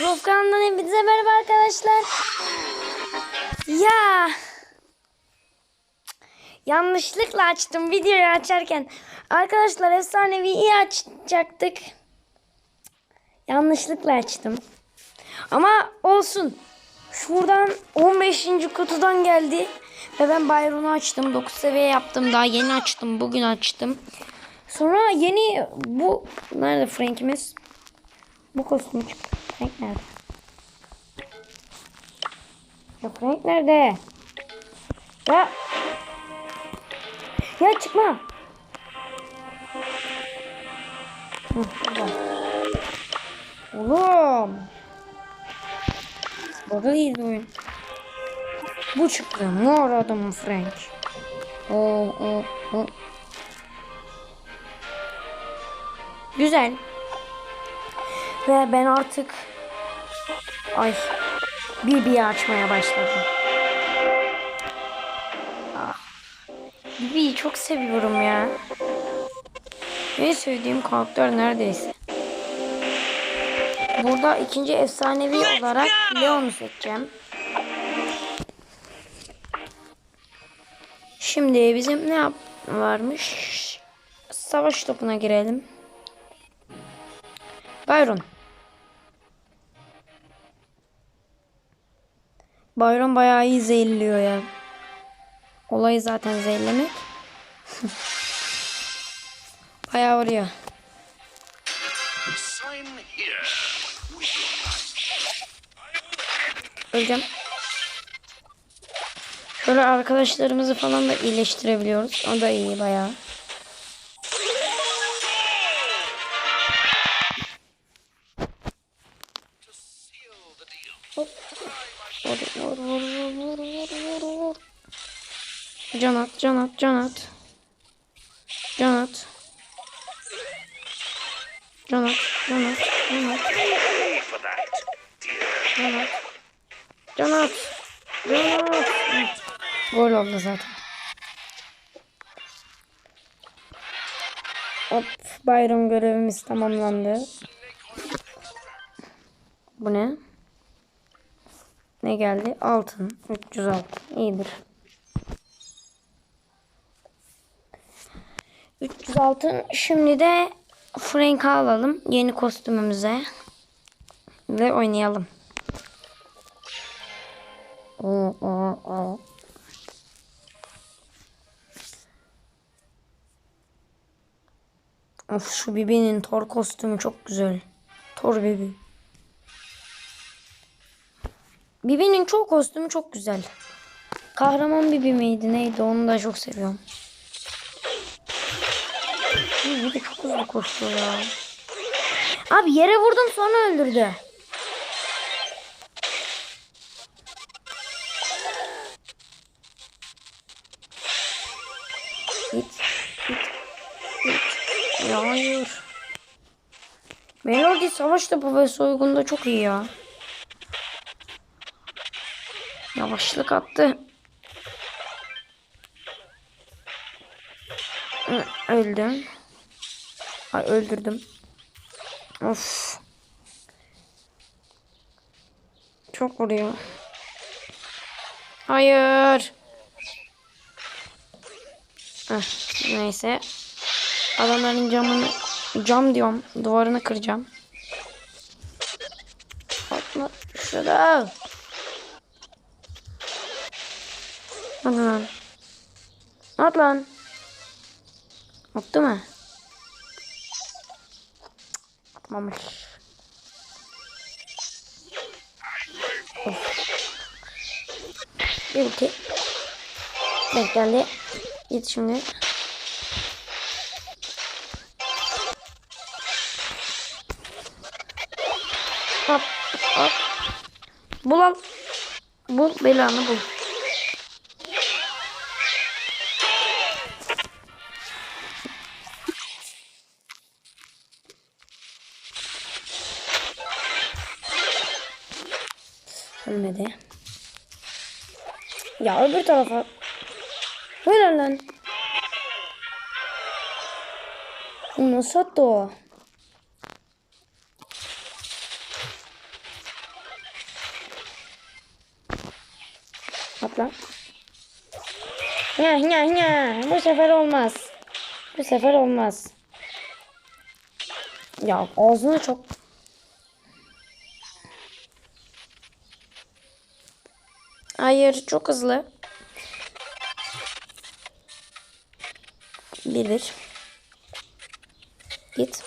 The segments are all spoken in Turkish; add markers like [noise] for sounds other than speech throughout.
Rofkan'dan hepinize merhaba arkadaşlar. Ya. Yanlışlıkla açtım videoyu açarken. Arkadaşlar efsanevi iyi açacaktık. Yanlışlıkla açtım. Ama olsun. Şuradan 15. kutudan geldi. Ve ben Byron'u açtım. 9 seviye yaptım. Daha yeni açtım. Bugün açtım. Sonra yeni bu... Nerede Frank'imiz? Bu kostüm çıktı. Frank nerede? Ya Frank nerede? Ya. Ya çıkma. Hı. Oğlum. Burada değil oyun. Bu çıktı. Mor adamın Frank. Oo, oo, oo. Güzel. Ve ben artık ay Bibi'yi açmaya başladım. Ah. Bibi'yi çok seviyorum ya. En sevdiğim karakter neredeyse. Burada ikinci efsanevi olarak Leon'u seçeceğim. Şimdi bizim ne yap varmış? Savaş topuna girelim. Byron. Byron bayağı iyi zehirliyor ya. Olayı zaten zehirlemek. [laughs] bayağı vuruyor. Öleceğim. Şöyle arkadaşlarımızı falan da iyileştirebiliyoruz. O da iyi bayağı. Vur vur vur vur vur vur vur. Can at can at can at. Can at. Can at can at can at. Can at. Can at. Can at. Gol oldu zaten. Hop bayram görevimiz tamamlandı. Bu ne? Ne geldi? Altın. 306. İyidir. 306. Şimdi de Frank'ı alalım. Yeni kostümümüze. Ve oynayalım. Oo, oo, oo. Of şu Bibi'nin Thor kostümü çok güzel. Thor Bibi. Bibi'nin çoğu kostümü çok güzel. Kahraman Bibi miydi neydi onu da çok seviyorum. Bibi de çok hızlı koşuyor ya. Abi yere vurdum sonra öldürdü. Git. Git. Git. Ya hayır. Melody savaş topu ve soygunda çok iyi ya. Yavaşlık attı. Öldüm. Ay öldürdüm. Of. Çok vuruyor. Hayır. Heh, neyse. Adamların camını cam diyorum. Duvarını kıracağım. Atma şurada. Lan. At lan. Attı mı? Atmamış. Of. Bir iki. Denk geldi. Git şimdi. Hop hop. Bul al. Bul belanı bul. Ölmedi. Ya öbür tarafa. Helal lan. Nasıl attı o? Atla. Ya ya ya. Bu sefer olmaz. Bu sefer olmaz. Ya ağzını çok Hayır çok hızlı. Bir bir. Git.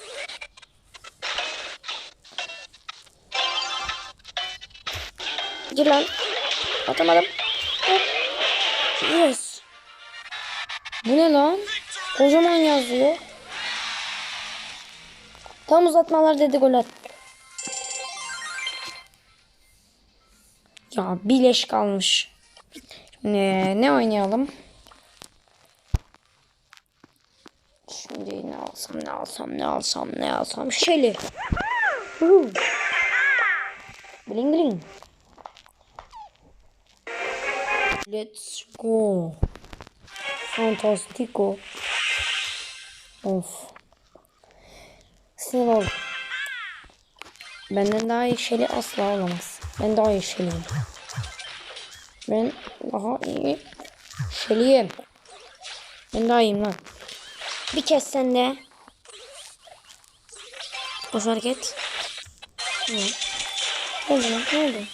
Gir lan. Atamadım. Yes. Bu ne lan? Kocaman yazıyor. Tam uzatmalar dedi gol at. Ya bileş kalmış. Şimdi ne oynayalım? Şimdi ne alsam ne alsam ne alsam ne alsam. Huhu. Bling bling. Let's go. Fantastico. Of. Sinir oldum. Benden daha iyi Şeli asla olamaz. Ben daha iyi Şeli'yim. Ben daha iyi Şeli'yim. Ben daha iyiyim lan. Bir kez sen de. Boş hareket. Ne? Oldu lan? Ne oldu?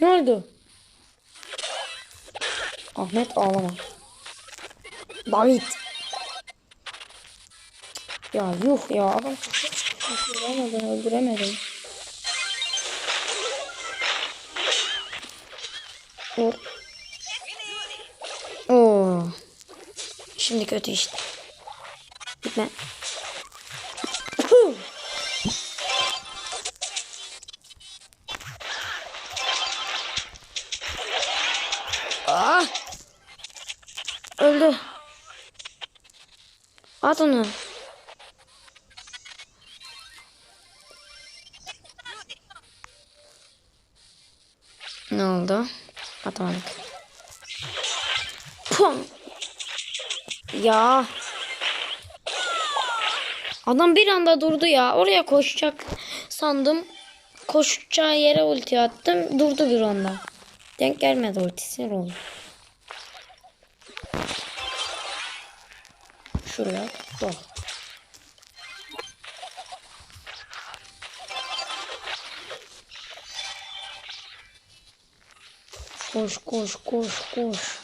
Ne oldu? Ahmet ağlama. David. Ya yuh ya adam öldüremedim öldüremedim. Vur. Oo. Şimdi kötü işte. Gitme. Ah. Öldü. At onu. Ne oldu? Atamadık. Pum. Ya. Adam bir anda durdu ya. Oraya koşacak sandım. Koşacağı yere ulti attım. Durdu bir anda. Denk gelmedi ulti. Sinir oldu. Şuraya. Bak. Koş koş koş koş.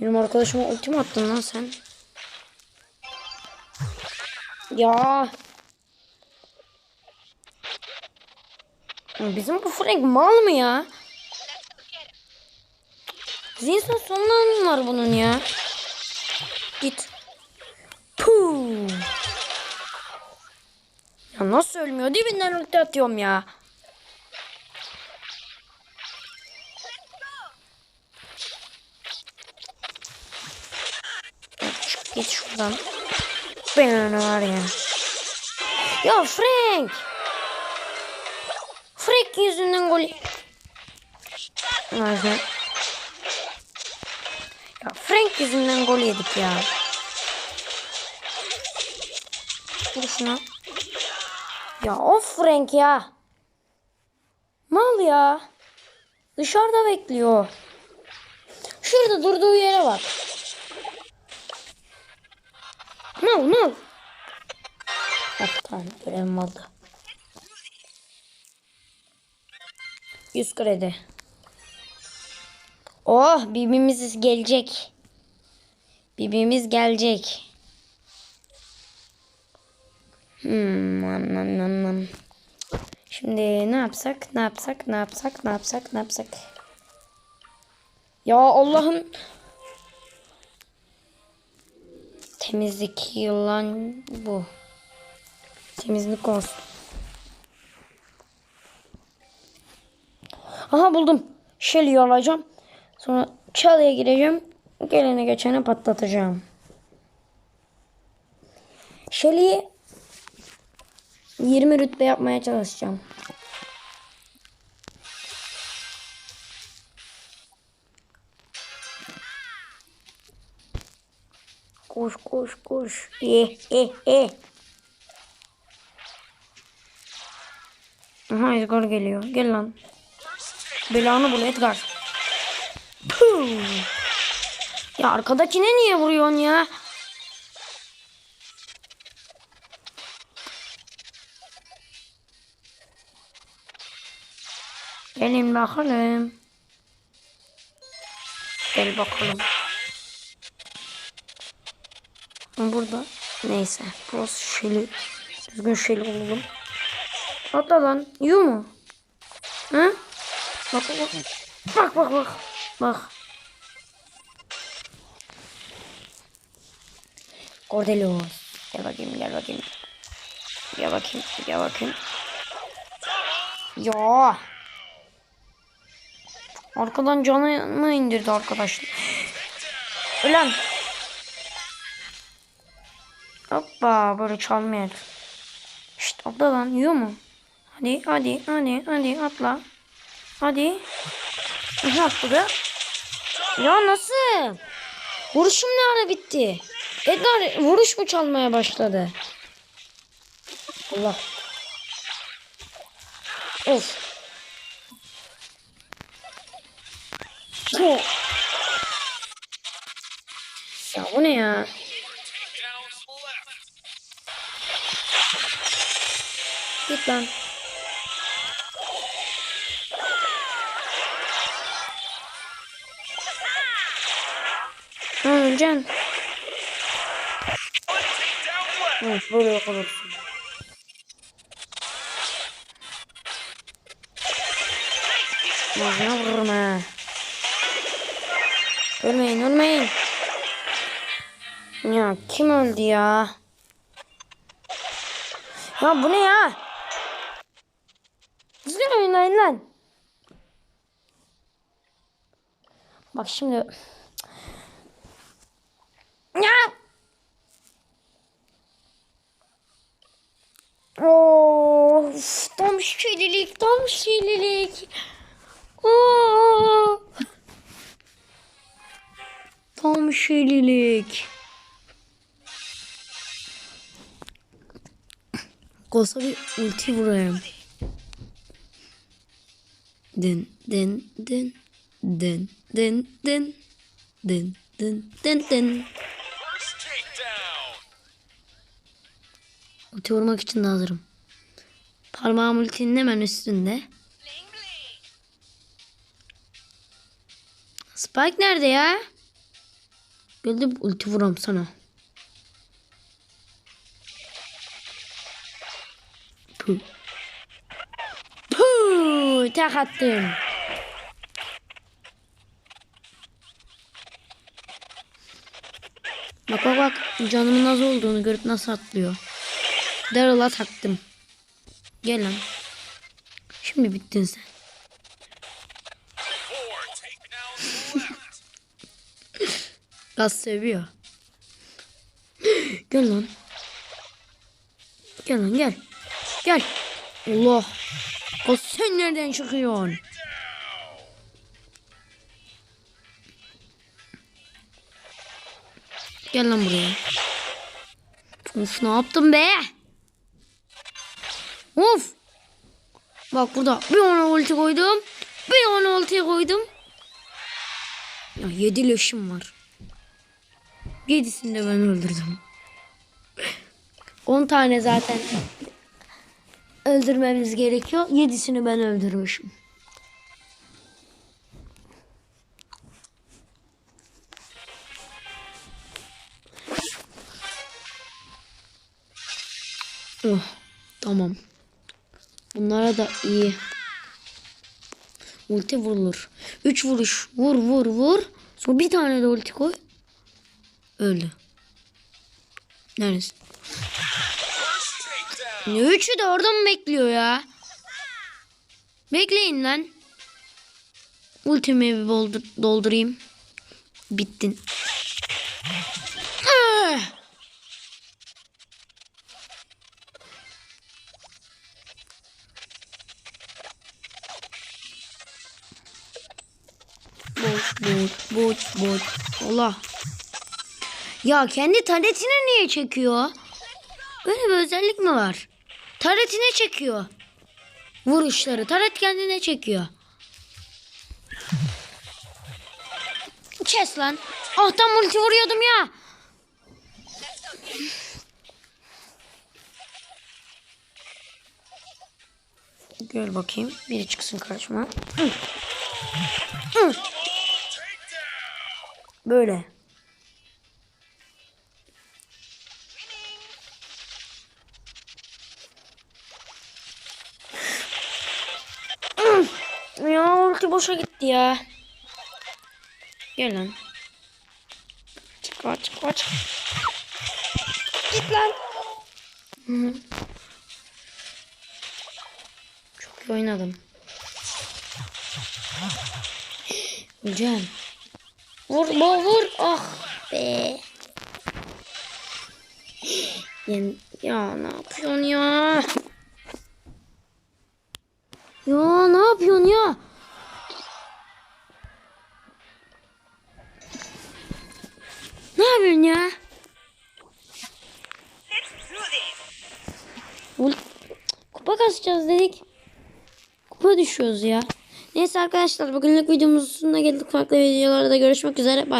Benim arkadaşıma ulti mi attın lan sen? Ya. Bizim bu Frank mal mı ya? Zinsan sonundan var bunun ya. Git. Puh. Ya nasıl ölmüyor? Dibinden ulti atıyorum ya. Çık git şuradan. Ben var ya. Ya Frank. Frank yüzünden gol. Nerede? Ya Frank yüzünden gol yedik ya. Vur şuna. Ya of Frank ya. Mal ya. Dışarıda bekliyor. Şurada durduğu yere bak. Mal mal. Bak tamam görevim oldu. 100 kredi. Oh birbirimiz gelecek. Birbirimiz gelecek. Hmm, nam, nam, nam. Şimdi ne yapsak, ne yapsak, ne yapsak, ne yapsak, ne yapsak. Ya Allah'ım. Temizlik yılan bu. Temizlik olsun. Aha buldum. Shelly'i alacağım. Sonra çalıya gireceğim. Gelene geçene patlatacağım. Shelly'i 20 rütbe yapmaya çalışacağım. Koş koş koş. Eh eh eh. Aha Edgar geliyor. Gel lan. Belanı bul Edgar. Puh. Ya arkadakine niye vuruyorsun ya? Gelin bakalım. Gel bakalım. Burada. Neyse. Burası şöyle. Düzgün şöyle olalım. Atla lan. Yu mu? Hı? Bak bak bak. Bak bak bak. Bak. Gel bakayım gel bakayım. Gel bakayım gel bakayım. Ya. Arkadan canımı indirdi arkadaşlar. Ulan. Hoppa böyle çalmıyor. Şşt atla lan yiyor mu? Hadi hadi hadi hadi atla. Hadi. Ne atladı? Ya nasıl? Vuruşum ne ara bitti? Edgar vuruş mu çalmaya başladı? Allah. Of. Ya bu ne ya? Lan. Ha left. Evet böyle yok olursun. Ağzına vururum ha. Ölmeyin ölmeyin. Ya kim öldü ya? Ya bu ne ya? Oynayın lan. Bak şimdi. Ya. Of, tam şeylilik, tam şeylilik. Oo. Tam şeylilik. Olsa bir ulti vurayım. Dın dın dın dın dın dın dın dın dın dın. Ulti vurmak için de hazırım. Parmağım ultinin hemen üstünde. Spike nerede ya? Geldi ulti vuram sana. Puh. Tek attım. Bak bak bak canımın az olduğunu görüp nasıl atlıyor. Daryl'a taktım. Gel lan. Şimdi bittin sen. [laughs] Gaz seviyor. [gasps] gel lan. Gel lan gel. Gel. Allah. O sen nereden çıkıyorsun? Gel lan buraya. Of ne yaptın be? Of. Bak burada bir ona ulti koydum. Bir ona ulti koydum. Ya yedi leşim var. Yedisini de ben öldürdüm. 10 tane zaten öldürmemiz gerekiyor. Yedisini ben öldürmüşüm. Oh, tamam. Bunlara da iyi. Ulti vurulur. 3 vuruş. Vur vur vur. Sonra bir tane de ulti koy. Öldü. Neredesin? Ne üçü de orada mı bekliyor ya? Bekleyin lan. Ultimi bir boldur, doldurayım. Bittin. Ah! Boş boş boş boş. Allah. Ya kendi taretine niye çekiyor? Böyle bir özellik mi var? Taretine çekiyor. Vuruşları. Taret kendine çekiyor. kes lan. Ah tam ulti vuruyordum ya. Gel bakayım. Biri çıksın karşıma. Böyle. Boşa gitti ya. Gel lan. Çıkma çıkma çık. Git lan. Hı. Çok iyi oynadım. Öleceğim. Vur bo vur. Ah be. Ya, ya ne yapıyorsun ya? Ya ne yapıyorsun ya? Ul- Kupa kasacağız dedik. Kupa düşüyoruz ya. Neyse arkadaşlar bugünlük videomuzun sonuna geldik. Farklı videolarda görüşmek üzere. Bye.